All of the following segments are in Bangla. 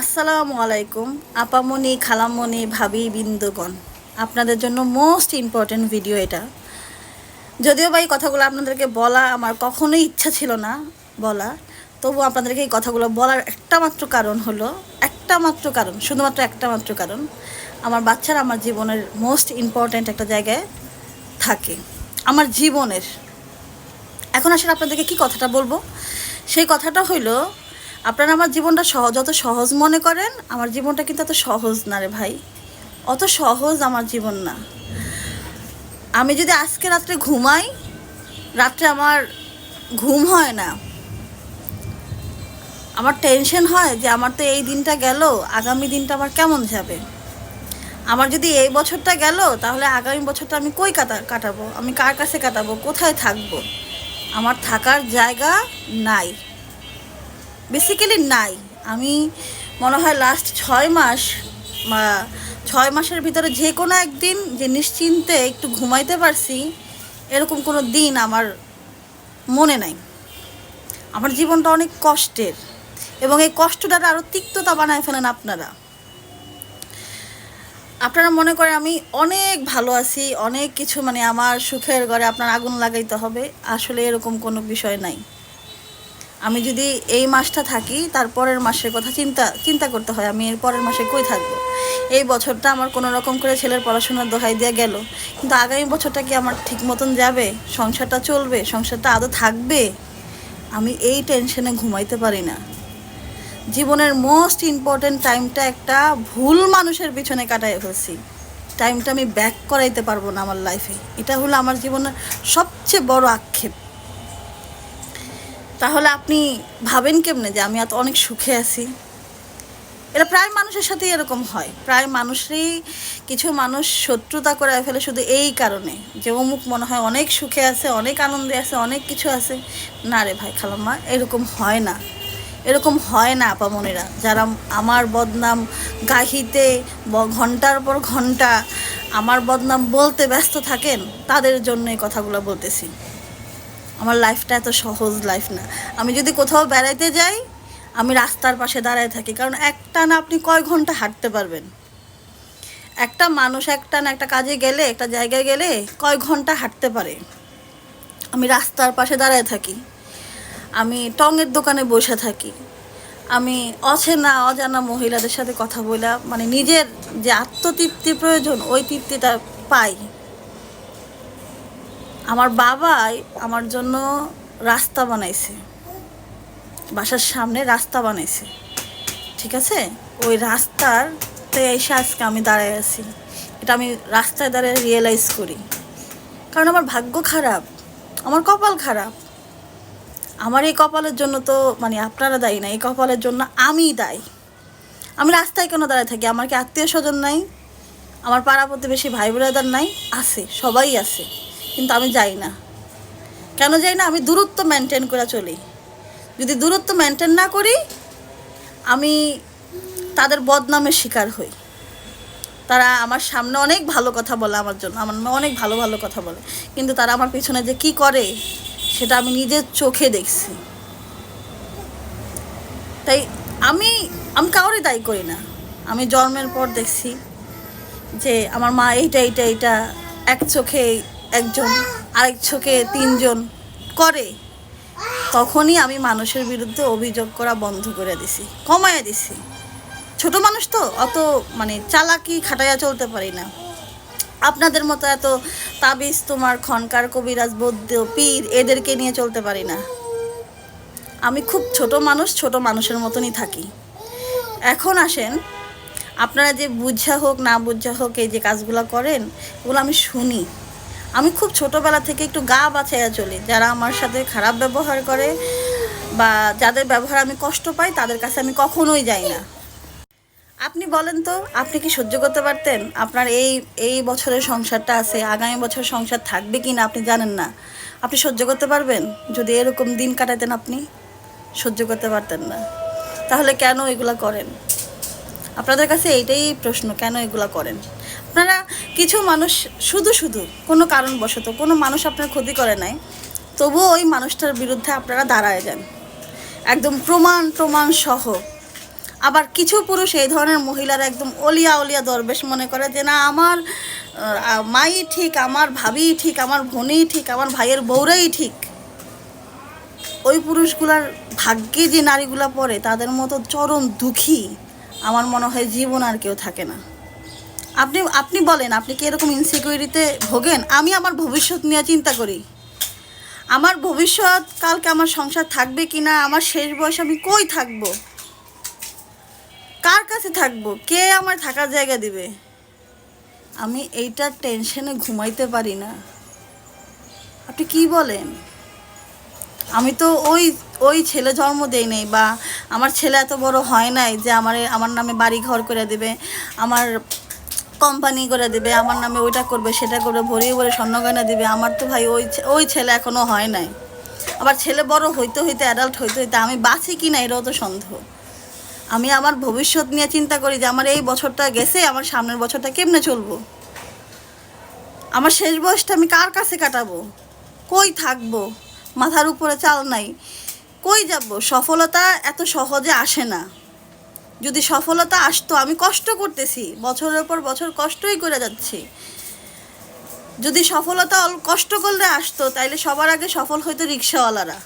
আসসালামু আলাইকুম, আপামনি, খালামনি, ভাবি, বিন্দুগণ। আপনাদের জন্য মোস্ট ইম্পর্ট্যান্ট ভিডিও এটা। যদিও বা এই কথাগুলো আপনাদেরকে বলা আমার কখনোই ইচ্ছা ছিল না বলা তবু আপনাদেরকে এই কথাগুলো বলার একটা মাত্র কারণ হলো, একটা মাত্র কারণ, শুধুমাত্র একটা মাত্র কারণ, আমার বাচ্চারা আমার জীবনের মোস্ট ইম্পর্ট্যান্ট একটা জায়গায় থাকে, আমার জীবনের। এখন আসলে আপনাদেরকে কি কথাটা বলব? সেই কথাটা হইল আপনারা আমার জীবনটা সহজ, যত সহজ মনে করেন, আমার জীবনটা কিন্তু এত সহজ না রে ভাই। অত সহজ আমার জীবন না। আমি যদি আজকে রাত্রে ঘুমাই, রাত্রে আমার ঘুম হয় না। আমার টেনশন হয় যে আমার তো এই দিনটা গেল, আগামী দিনটা আমার কেমন যাবে? আমার যদি এই বছরটা গেল, তাহলে আগামী বছরটা আমি কই কাটা, কাটাবো? আমি কার কাছে কাটাবো? কোথায় থাকব? আমার থাকার জায়গা নাই। বেসিক্যালি নাই। আমি মনে হয় লাস্ট ছয় মাস ছয় মাসের ভিতরে যে কোনো একদিন যে নিশ্চিন্তে একটু ঘুমাইতে পারছি, এরকম কোনো দিন আমার মনে নাই। আমার জীবনটা অনেক কষ্টের এবং এই কষ্টটা আরও তিক্ততা বানায় ফেলেন আপনারা। আপনারা মনে করেন আমি অনেক ভালো আছি, অনেক কিছু মানে আমার সুখের ঘরে আপনার আগুন লাগাইতে হবে, আসলে এরকম কোনো বিষয় নাই। আমি যদি এই মাসটা থাকি, তার পরের মাসের কথা চিন্তা চিন্তা করতে হয়, আমি এর পরের মাসে কই থাকব? এই বছরটা আমার কোনো রকম করে ছেলের পড়াশোনার দোহাই দিয়ে গেল। কিন্তু আগামী বছরটা কি আমার ঠিক মতন যাবে? সংসারটা চলবে? সংসারটা আদৌ থাকবে? আমি এই টেনশনে ঘুমাইতে পারি না। জীবনের মোস্ট ইম্পর্ট্যান্ট টাইমটা একটা ভুল মানুষের পিছনে কাটাই ফেলছি। টাইমটা আমি ব্যাক করাইতে পারব না আমার লাইফে এটা হলো আমার জীবনের সবচেয়ে বড় আক্ষেপ। তাহলে আপনি ভাবেন কেমনে যে আমি এত অনেক সুখে আছি? এটা প্রায় মানুষের সাথে এরকম হয়। প্রায় মানুষেরই কিছু মানুষ শত্রুতা করে ফেলে শুধু এই কারণে যে অমুক মনে হয় অনেক সুখে আছে, অনেক আনন্দে আছে, অনেক কিছু আছে। না রে ভাই খালাম্মা, এরকম হয় না। এরকম হয় না আপামনিরা যারা আমার বদনাম গাহিতে ঘণ্টার পর ঘণ্টা আমার বদনাম বলতে ব্যস্ত থাকেন, তাদের জন্য এই কথাগুলো বলতেছি। আমার লাইফটা এত সহজ লাইফ না। আমি যদি কোথাও বেড়াইতে যাই, আমি রাস্তার পাশে দাঁড়ায় থাকি। কারণ একটা না, আপনি কয় ঘণ্টা হাঁটতে পারবেন? একটা মানুষ একটা না, একটা কাজে গেলে, একটা জায়গায় গেলে কয় ঘণ্টা হাঁটতে পারে? আমি রাস্তার পাশে দাঁড়ায় থাকি। আমি টঙের দোকানে বসে থাকি। আমি অচেনা, অজানা মহিলাদের সাথে কথা বলা মানে নিজের যে আত্মতৃপ্তি প্রয়োজন, ওই তৃপ্তিটা পাই। আমার বাবাই আমার জন্য রাস্তা বানাইছে। বাসার সামনে রাস্তা বানাইছে। ঠিক আছে? ওই রাস্তারতে এসে আজকে আমি দাঁড়ায় আছি। এটা আমি রাস্তায় দাঁড়িয়ে রিয়েলাইজ করি। কারণ আমার ভাগ্য খারাপ। আমার কপাল খারাপ। আমার এই কপালের জন্য তো মানে আপনারা দায়ী না, এই কপালের জন্য আমি দায়ী। আমি রাস্তায় কেন দাঁড়ায় থাকি? আমার কি আত্মীয় স্বজন নাই? আমার পাড়া প্রতিবেশী ভাই বোনেদার নাই? আছে, সবাই আছে। কিন্তু আমি যাই না। কেন যাই না? আমি দূরত্ব মেনটেন করে চলি। যদি দূরত্ব মেনটেন না করি, আমি তাদের বদনামের শিকার হই। তারা আমার সামনে অনেক ভালো কথা বলে আমার জন্য, আমার অনেক ভালো ভালো কথা বলে। কিন্তু তারা আমার পিছনে যে কি করে, সেটা আমি নিজের চোখে দেখছি। তাই আমি আমি কাউরে দায়ী করি না। আমি জন্মের পর দেখছি যে আমার মা এইটা এইটা এইটা এক চোখে একজন আরেক চোখে তিনজন করে, তখনই আমি মানুষের বিরুদ্ধে অভিযোগ করা বন্ধ করে দিছি, কমায়া দিছি। ছোট মানুষ তো, অত মানে চালাকি খাটাইয়া চলতে পারি না। আপনাদের মতো এত তাবিজ তোমার, খনকার, কবিরাজ, বৌদ্ধ, পীর, এদেরকে নিয়ে চলতে পারি না। আমি খুব ছোট মানুষ, ছোট মানুষের মতনই থাকি। এখন আসেন, আপনারা যে বুঝা হোক, না বুঝা হোক, এই যে কাজগুলো করেন ওগুলো আমি শুনি। আমি খুব ছোটবেলা থেকে একটু গা বাছাইয়া চলি। যারা আমার সাথে খারাপ ব্যবহার করে বা যাদের ব্যবহার আমি কষ্ট পাই, তাদের কাছে আমি কখনোই যাই না। আপনি বলেন তো, আপনি কি সহ্য করতে পারতেন? আপনার এই এই বছরের সংসারটা আছে, আগামী বছর সংসার থাকবে কি না আপনি জানেন না। আপনি সহ্য করতে পারবেন? যদি এরকম দিন কাটাতেন আপনি, সহ্য করতে পারতেন না। তাহলে কেন এগুলা করেন? আপনাদের কাছে এইটাই প্রশ্ন, কেন এগুলা করেন? আপনারা কিছু মানুষ শুধু শুধু কোনো কারণবশত, কোনো মানুষ আপনার ক্ষতি করে নাই, তবুও ওই মানুষটার বিরুদ্ধে আপনারা দাঁড়ায় যান। একদম প্রমাণ প্রমাণ সহ। আবার কিছু পুরুষ এই ধরনের মহিলারা একদম অলিয়া অলিয়া দরবেশ মনে করে যে, না, আমার মাই ঠিক, আমার ভাবি ঠিক, আমার বোনই ঠিক, আমার ভাইয়ের বউরাই ঠিক। ওই পুরুষগুলার ভাগ্যে যে নারীগুলা পড়ে, তাদের মতো চরম দুঃখী আমার মনে হয় জীবন আর কেউ থাকে না। আপনি আপনি বলেন, আপনি কি এরকম ইনসিকিউরিটিতে ভোগেন? আমি আমার ভবিষ্যৎ নিয়ে চিন্তা করি। আমার ভবিষ্যৎ, কালকে আমার সংসার থাকবে কি না আমার শেষ বয়স আমি কই থাকব? কার কাছে থাকব? কে আমার থাকার জায়গা দিবে? আমি এইটার টেনশনে ঘুমাইতে পারি না। আপনি কি বলেন? আমি তো ওই ওই ছেলে জন্ম দেই নাই বা আমার ছেলে এত বড় হয় নাই যে আমার আমার নামে বাড়ি ঘর করে দেবে, আমার কোম্পানি করে দেবে, আমার নামে ওইটা করবে, সেটা করবে, ভরিয়ে ভরে স্বর্ণ গয়না দিবে, আমার তো ভাই ওই ওই ছেলে এখনও হয় নাই। আবার ছেলে বড় হইতে হইতে অ্যাডাল্ট হইতে হইতে, আমি বাঁচি কি না এটাও তো সন্দেহ। আমি আমার ভবিষ্যৎ নিয়ে চিন্তা করি যে আমার এই বছরটা গেছে, আমার সামনের বছরটা কেমনে চলবো? আমার শেষ বয়সটা আমি কার কাছে কাটাবো? কই থাকব? মাথার উপরে চাল নাই। কই যাব? সফলতা এত সহজে আসে না। যদি সফলতা আসতো, আমি কষ্ট করতেছি। বছরের পর বছর কষ্টই করে যাচ্ছি। যদি সফলতা কষ্ট করলে আসতো, তাইলে সবার আগে সফল হইতো রিক্সাওয়ালারা।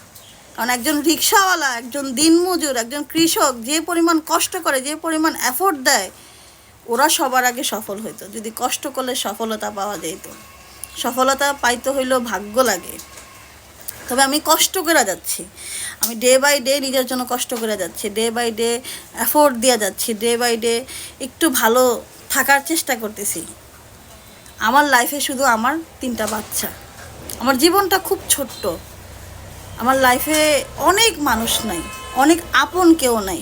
কারণ একজন রিক্সাওয়ালা, একজন দিনমজুর, একজন কৃষক যে পরিমাণ কষ্ট করে, যে পরিমাণ এফোর্ট দেয়, ওরা সবার আগে সফল হইতো। যদি কষ্ট করলে সফলতা পাওয়া যেত সফলতা পাইতে হইলেও ভাগ্য লাগে। তবে আমি কষ্ট করে যাচ্ছি। আমি ডে বাই ডে নিজের জন্য কষ্ট করে যাচ্ছি। ডে বাই ডে এফোর্ট দিয়ে যাচ্ছি। ডে বাই ডে একটু ভালো থাকার চেষ্টা করতেছি। আমার লাইফে শুধু আমার তিনটা বাচ্চা। আমার জীবনটা খুব ছোট্ট। আমার লাইফে অনেক মানুষ নাই। অনেক আপন কেউ নাই।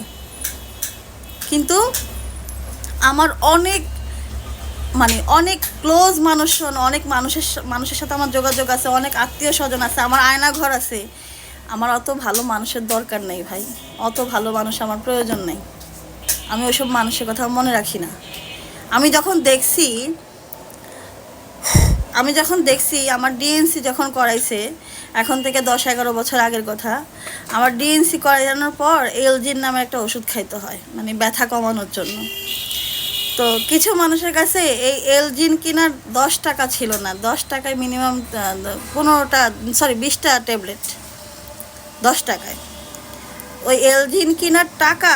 কিন্তু আমার অনেক মানে অনেক ক্লোজ মানুষ অনেক মানুষের মানুষের সাথে আমার যোগাযোগ আছে, অনেক আত্মীয় স্বজন আছে, আমার আয়না ঘর আছে। আমার অত ভালো মানুষের দরকার নেই ভাই, অত ভালো মানুষ আমার প্রয়োজন নেই। আমি ওইসব মানুষের কথা মনে রাখি না। আমি যখন দেখছি, আমি যখন দেখছি আমার ডিএনসি যখন করাইছে, এখন থেকে দশ এগারো বছর আগের কথা, আমার ডিএনসি করানোর পর এলজির নামে একটা ওষুধ খাইতে হয় মানে ব্যথা কমানোর জন্য। তো কিছু মানুষের কাছে এই এলজিন কেনার দশ টাকা ছিল না। দশ টাকায় মিনিমাম পনেরোটা সরি বিশটা ট্যাবলেট দশ টাকায়। ওই এলজিন কেনার টাকা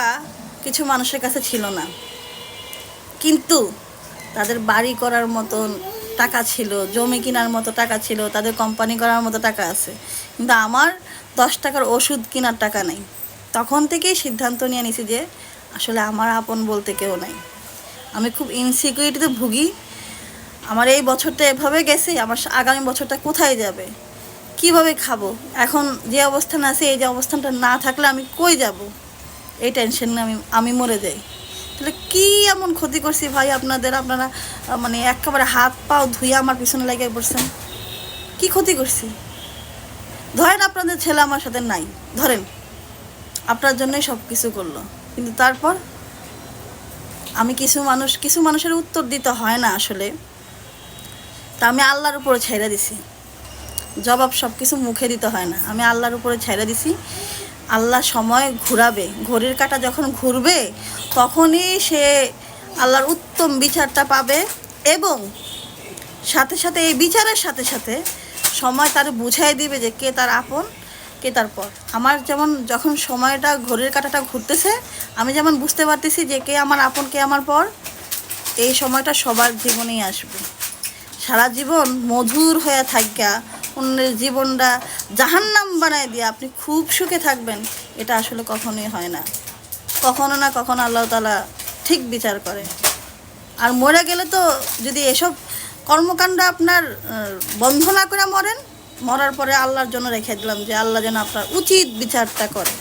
কিছু মানুষের কাছে ছিল না। কিন্তু তাদের বাড়ি করার মতন টাকা ছিল, জমি কেনার মতো টাকা ছিল, তাদের কোম্পানি করার মতো টাকা আছে। কিন্তু আমার দশ টাকার ওষুধ কেনার টাকা নেই। তখন থেকেই সিদ্ধান্ত নিয়ে নিছি যে আসলে আমার আপন বলতে কেউ নাই। আমি খুব ইনসিকিউরিটিতে ভুগি। আমার এই বছরটা এভাবে গেছে, আমার আগামী বছরটা কোথায় যাবে? কীভাবে খাব? এখন যে অবস্থান আছে, এই যে অবস্থানটা না থাকলে আমি কই যাব? এই টেনশন আমি আমি মরে যাই। তাহলে কি এমন ক্ষতি করছি ভাই আপনাদের? আপনারা মানে একেবারে হাত পাও ধুয়ে আমার পিছনে লেগে পড়ছেন। কি ক্ষতি করছি? ধরেন আপনাদের ছেলে আমার সাথে নাই, ধরেন। আপনার জন্যই সব কিছু করল। কিন্তু তারপর আমি কিছু মানুষ, কিছু মানুষের উত্তর দিতে হয় না আসলে। তা আমি আল্লাহর উপরে ছেড়ে দিছি। জবাব সব কিছু মুখে দিতে হয় না। আমি আল্লাহর উপরে ছেড়ে দিছি। আল্লাহ সময় ঘুরাবে। ঘড়ির কাটা যখন ঘুরবে, তখনই সে আল্লাহর উত্তম বিচারটা পাবে এবং সাথে সাথে এই বিচারের সাথে সাথে সময় তার বুঝাই দিবে যে কে তার আপন কে তার পর আমার যেমন যখন সময়টা, ঘড়ির কাঁটাটা ঘুরতেছে, আমি যেমন বুঝতে পারতেছি যে কে আমার আপন, কে আমার পর, এই সময়টা সবার জীবনেই আসবে। সারা জীবন মধুর হয়ে থাকা অন্যের জীবনটা জাহান্নাম বানায় দিয়ে আপনি খুব সুখে থাকবেন, এটা আসলে কখনোই হয় না। কখনো না কখনো আল্লাহ তালা ঠিক বিচার করে। আর মরে গেলে তো যদি এসব কর্মকাণ্ড আপনার বন্ধ না করে মরেন মরার পরে আল্লাহর জন্য রেখে দিলাম যে আল্লাহ যেন আপনার উচিত বিচারটা করে।